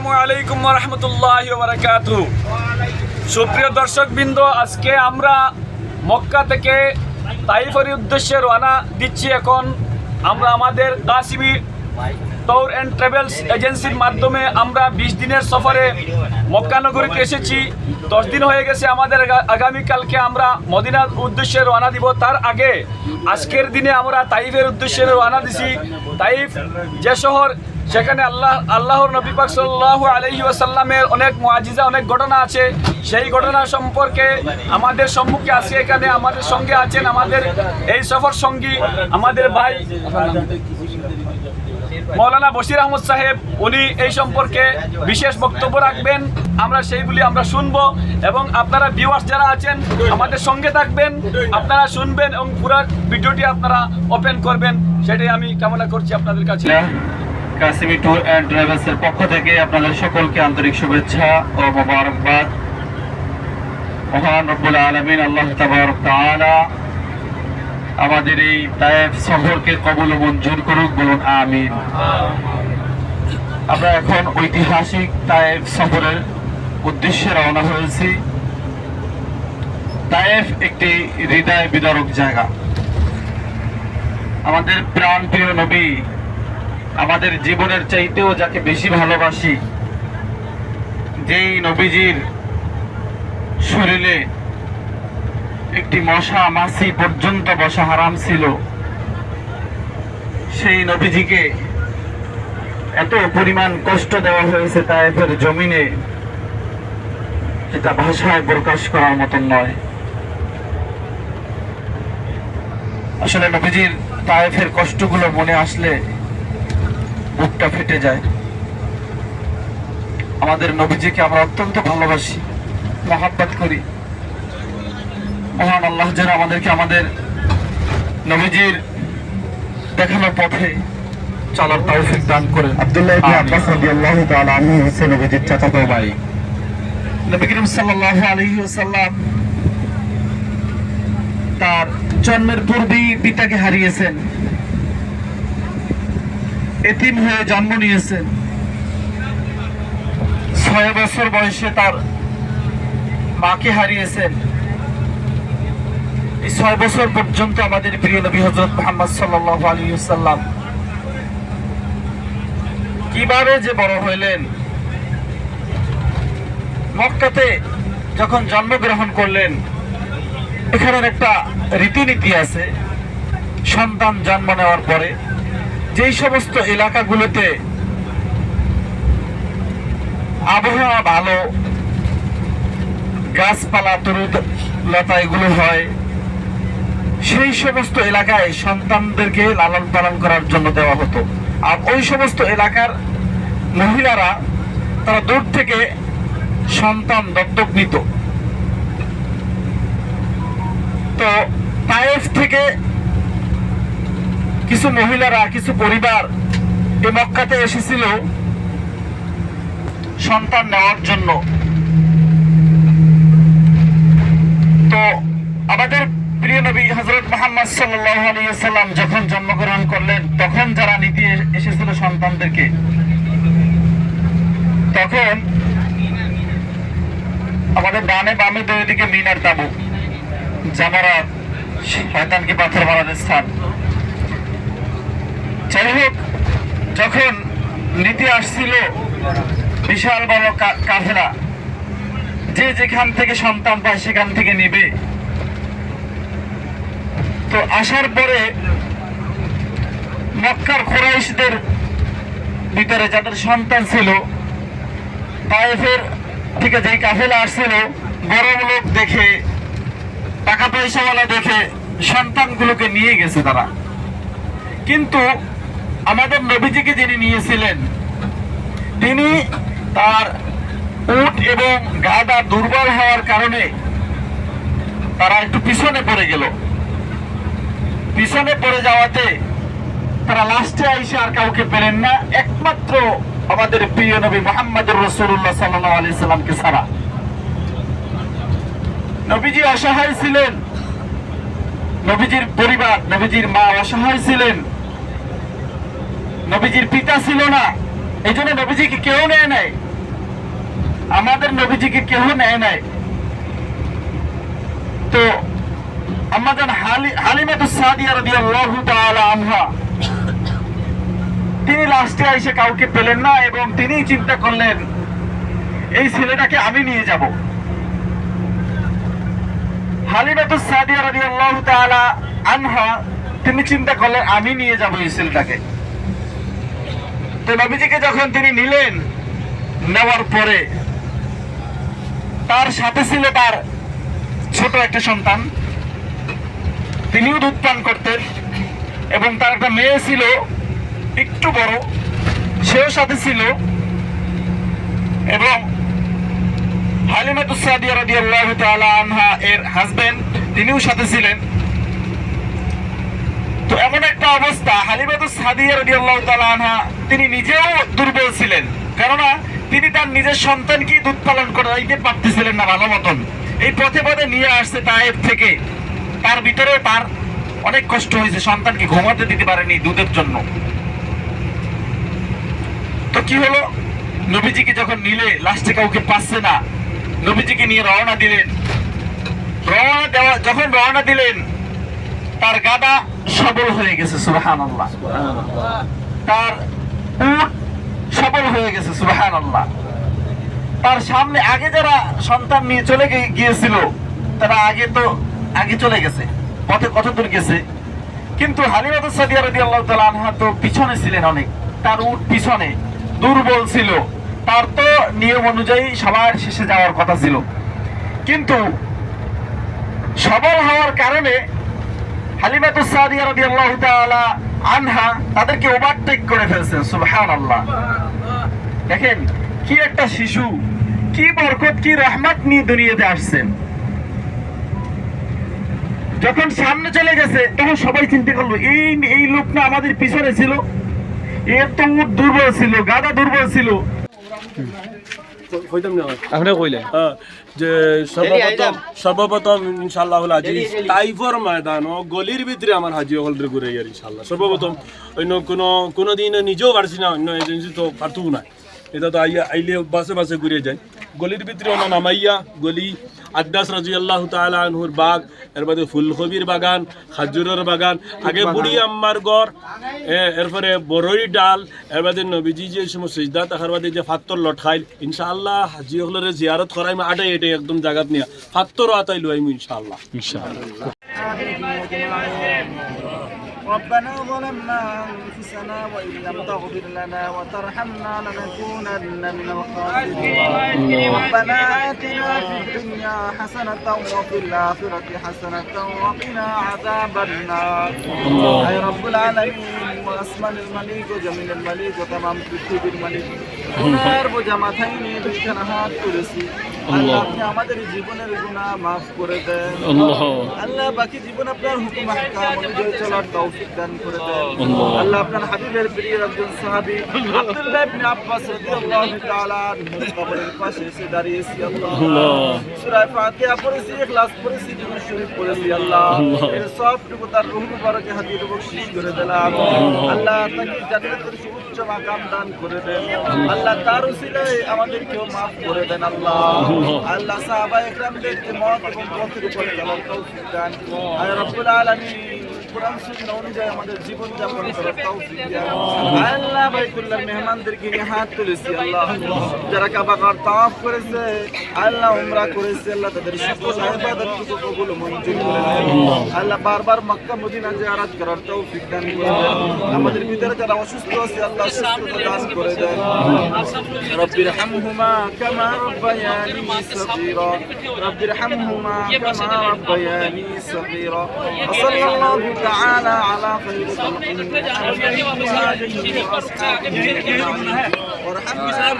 আসসালামু আলাইকুম রহমতুল্লাহ বারাকাত। সুপ্রিয় দর্শকবৃন্দ, আজকে আমরা মক্কা থেকে তাইফের উদ্দেশ্যে রওনা দিচ্ছি এখন। আমরা আমাদের কাশিবি ট্যুর অ্যান্ড ট্রাভেলস এজেন্সির মাধ্যমে আমরা বিশ দিনের সফরে মক্কা নগরীতে এসেছি। দশ দিন হয়ে গেছে আমাদের আগা- আগামীকালকে আমরা মদিনার উদ্দেশ্যে রওনা দিব। তার আগে আজকের দিনে আমরা তাইফের উদ্দেশ্যে রওনা দিছি। তাইফ যে শহর সেখানে আল্লাহ, আল্লাহর নবী পাক সাল্লাল্লাহু আলাইহি ওয়াসাল্লামের অনেক মুআজিজা, অনেক ঘটনা আছে। সেই ঘটনা সম্পর্কে আমাদের সম্মুখে আছে এখানে, আমাদের সঙ্গে আছেন আমাদের এই সফর সঙ্গী, আমাদের ভাই মৌলানা বশির আহমদ সাহেব, উনি এই সম্পর্কে বিশেষ বক্তব্য রাখবেন। আমরা সেইগুলি আমরা শুনব এবং আপনারা ভিউয়ার্স যারা আছেন, আমাদের সঙ্গে থাকবেন, আপনারা শুনবেন এবং পুরো ভিডিওটি আপনারা ওপেন করবেন। সেটাই আমি কামনা করছি আপনাদের কাছে। কাসিমি ট্যুর অ্যান্ড ট্রাভেলস এর পক্ষ থেকে আপনাদের সকলকে আন্তরিক শুভেচ্ছা ও মোবারকবাদ। মহান রব্বুল আলমিন আল্লাহ তাবারক তাআলা আমাদের এই তায়েফ সফরকে কবুল মঞ্জুর করুক, বলুন আমিন। আমরা এখন ঐতিহাসিক তায়েফ সফরের উদ্দেশ্যে রওনা হয়েছি। তায়েফ একটি হৃদয় বিদারক জায়গা। আমাদের প্রাণ প্রিয় নবী আমাদের জীবনের চাইতেও যাকে বেশি ভালোবাসি, যেই নবীজির শরীরে একটি মশা মাছি পর্যন্ত বসা হারাম ছিল, সেই নবীজিকে এত পরিমাণ কষ্ট দেওয়া হয়েছে তায়েফের জমিনে, যেটা ভাষায় প্রকাশ করার মতন নয়। আসলে নবীজির তায়েফের কষ্টগুলো মনে আসলে বুকটা ফেটে যায়। আমাদের নবীজিকে আমরা অত্যন্ত ভালোবাসি মহাব্বত করি। মহান আল্লাহ যেন আমাদেরকে আমাদের নবীজির দেখানো পথে চলার তৌফিক দান করেন। আব্দুল্লাহ ইবনে আব্বাস রাদিয়াল্লাহু তাআলা আনহু হচ্ছে নবীজির চাচাতো ভাই। নবী করিম সাল্লাল্লাহু আলাইহি ওয়াসাল্লাম তার জন্মের পূর্বেই পিতাকে হারিয়েছেন। এতিম হয়ে জন্ম নিয়েছেন ছয় বছর বয়সে তার মাকে হারিয়েছেন এই ছয় বছর পর্যন্ত আমাদের প্রিয় নবী হজরত মোহাম্মদ সাল্লাল্লাহু আলাইহি ওয়াসাল্লাম কীভাবে যে বড় হইলেন, মক্কাতে যখন জন্মগ্রহণ করলেন, এখানের একটা রীতিনীতি আছে, সন্তান জন্ম নেওয়ার পরে যেই সমস্ত এলাকাগুলোতে আবহাওয়া ভালো, গাছপালা তরুদ লতা এগুলো হয়, সেই সমস্ত এলাকায় সন্তানদেরকে লালন পালন করার জন্য দেওয়া হতো। আর ওই সমস্ত এলাকার মহিলারা, তারা দূর থেকে সন্তান দত্তক নিত। তো তায়েফ থেকে কিছু মহিলারা, কিছু পরিবার এই মক্কাতে এসেছিল সন্তান নেওয়ার জন্য। তো আমাদের প্রিয় নবী হজরত মোহাম্মদ সাল্লাম যখন জন্মগ্রহণ করলেন, তখন যারা নীতি এসেছিল সন্তানদেরকে, তখন আমাদের ডানে বামে দুই দিকে মিনার তাবু, জামারাত, শয়তানকে পাথর মারার স্থান। যাই হোক যখন নীতি আসছিল, বিশাল বড় কা- কাফেলা, যে যেখান থেকে সন্তান পায় সেখান থেকে নিবে। তো আসার পরে মক্কার খোরাইশদের ভিতরে যাদের সন্তান ছিল, তায়েফের থেকে যেই কাফেলা আসছিল, বড় লোক দেখে, টাকা পয়সাওয়ালা দেখে সন্তানগুলোকে নিয়ে গেছে তারা। কিন্তু আমাদের নবীজিকে যিনি নিয়েছিলেন, তিনি তার উট এবং গাদা দুর্বল হওয়ার কারণে তারা একটু পিছনে পড়ে গেল। পিছনে পড়ে যাওয়াতে তারা লাস্টে আইসে আর কাউকে পেলেন না, একমাত্র আমাদের প্রিয় নবী মোহাম্মদ রসুল্লাহ সাল্লাহ আলি সাল্লামকে ছাড়া। নবীজি অসহায় ছিলেন, নবীজির পরিবার, নবীজির মা অসহায় ছিলেন। নবীজির পিতা ছিল না। এই জন্য নবীজিকে কেউ নেয় নাই। আমাদের নবীজিকে কেউ নেয় নাই। তো আমাদের হালি, হালিমাতু সাদিয়া রাদিয়াল্লাহু তাআলা আনহা, তিনি লাস্টে এসে কাউকে পেলেন না এবং তিনি চিন্তা করলেন, এই ছেলেটাকে আমি নিয়ে যাব। হালিমাতু সাদিয়া রাদিয়াল্লাহু তাআলা আনহা, তিনি চিন্তা করলেন, আমি নিয়ে যাব এই ছেলেটাকে। তো নবীজিকে যখন তিনি নিলেন, নেওয়ার পরে তার সাথে ছিল তার ছোট একটা সন্তান। তিনিও দুধ পান করতেন এবং তার একটা মেয়ে ছিল, একটু বড়, সেও সাথে ছিল এবং হালিমাতুস সাদিয়া রাদিয়াল্লাহু তাআলা আনহা এর হাজবেন্ড তিনিও সাথে ছিলেন। তো এমন একটা অবস্থা, হালিমাতুস সাদিয়া রাদিয়াল্লাহু আনহা তিনি নিজেও দুর্বল ছিলেন। কেননা তিনি তার নিজের সন্তানকে দুধ পালন করাইতে পারতেছিলেন না ভালো মতন। এই পথে পথে নিয়ে আসছে তায়েব থেকে। তার ভিতরে তার অনেক কষ্ট হয়েছে, সন্তানকে ঘুমাতে দিতে পারেনি দুধের জন্য। তো কি হলো? নবীজিকে যখন নিলে লাস্টে কাউকে পাচ্ছে না। নবীজিকে নিয়ে রওনা দিলেন। রওনা দেওয়া যখন রওনা দিলেন, তার গাদা সবল হয়ে গেছে সুবাহান তার উট সবল হয়ে গেছে সুবাহান তার সামনে আগে যারা সন্তান নিয়ে চলে গিয়েছিল, তারা আগে তো আগে চলে গেছে, পথে কত দূর গেছে। কিন্তু হালিমাত সাদিয়া রাদি আল্লাহ আনহা তো পিছনে ছিলেন অনেক। তার উট পিছনে দুর্বল ছিল। তার তো নিয়ম অনুযায়ী সবার শেষে যাওয়ার কথা ছিল। কিন্তু সবল হওয়ার কারণে আনহা তাদেরকে ওভারটেক করে ফেলছেন দেখেন, কি একটা শিশু, কি কি নিয়ে আসছেন। যখন সামনে চলে গেছে, তখন সবাই চিন্তা করল, এই এই লোক না আমাদের পিছনে ছিল, এর উট দুর্বল ছিল গাদা দুর্বল ছিল। কইতাম না আপনি কইলেন। হ্যাঁ, যে সর্বপ্রথম সর্বপ্রথম ইনশাল্লাহ আজি তাইফর ময়দান ও গলির ভিতরে আমার হাজি হলদের ঘুরে ইয়ার ইনশাআল্লাহ। সর্বপ্রথম অন্য কোনো কোনো দিন নিজেও পারছি না অন্য এজেন্সি তো পারতুও না। এটা তো আইলে বাসে বাসে ঘুরে যায় গলির ভিতরে ওনা নামাইয়া গলি আদাস রাজি আল্লাহ তালা আনহুর বাগ এর বাদে ফুলকবির বাগান খাজুরের বাগান আগে বুড়ি আম্মার গড় এ- এরপরে বড়ই ডাল এর বাদে নবীজি যে সময় সিজদা তাহার বাদে যে ফাত্তর লটখাইল ইনশাআল্লাহ হাজি হলরে জিয়ারত করাইম আডে এটে একদম জাগাত নিয়া। ফাত্তরও আতাইলো আইমু ইনশাআল্লাহ। ربنا ظلمنا أنفسنا وإن لم تغفر لنا وترحمنا لنكونن من الخاسرين ربنا آتنا في الدنيا حسنة وفي الآخرة حسنة وقنا عذاب النار أي رب العالمين وأسمن الملك وجميل الملك وتمام পৃথিবীর الملك গুনার বোঝা মাথায় নিয়ে দুইখানা হাত করেছি আল্লাহ আপনি আমাদের জীবনের গুনাহ মাফ করে দেন। আল্লাহ। বাকি জীবন আপনার হুকুম আহকাম অনুযায়ী চলার তৌফিক দান করে দেন। আল্লাহ। আপনার হাবিবের প্রিয় একজন সাহাবী আব্দুল্লাহ ইবনে আব্বাস রাদিয়াল্লাহু তাআলা কবরের পাশে এসে দাঁড়িয়েছি আল্লাহ। সূরা ফাতিহা পড়েছি ইখলাস পড়েছি দুরূদ শরীফ পড়েছি আল্লাহ। এর সবটুকু তার রূহ মুবারকে হাদিয়ে বকশিশ করে দিলাম। আল্লাহ। তাকে জান্নাতের সুউচ্চ মাকাম দান করে দেন। আল্লাহ তার উসিলায় আমাদেরকেও মাফ করে দেন আল্লাহ। আল্লাহ। সাহাবা একরামদের যে মত এবং পথের উপরে চলার তৌফিক দান। আয় রব্বুল আলামিন কোরআন সুন্নাহ অনুযায়ী আমাদের জীবন যাপন করার তৌফিক দান আল্লাহ বাইতুল্লাহর মেহমানদেরকে নিয়ে হাত তুলেছি আল্লাহ যারা কাবাগার তাওয়াফ করেছে আল্লাহ উমরা করেছে আল্লাহ তাদের সকল ইবাদতটুকু কবুল ও মঞ্জুর করে দেন আল্লাহ বারবার মক্কা মদিনা জিয়ারত করার তৌফিক দান করে দেন আমাদের ভিতরে যারা অসুস্থ আছে আল্লাহ সুস্থতা দান করে দেন رب ارحمهما كما ربياني صغيرا رب ارحمهما كما ربياني صغيرا وصلى الله تعالى على خير وارحمنا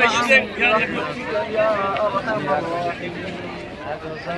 يا أرحم الراحمين.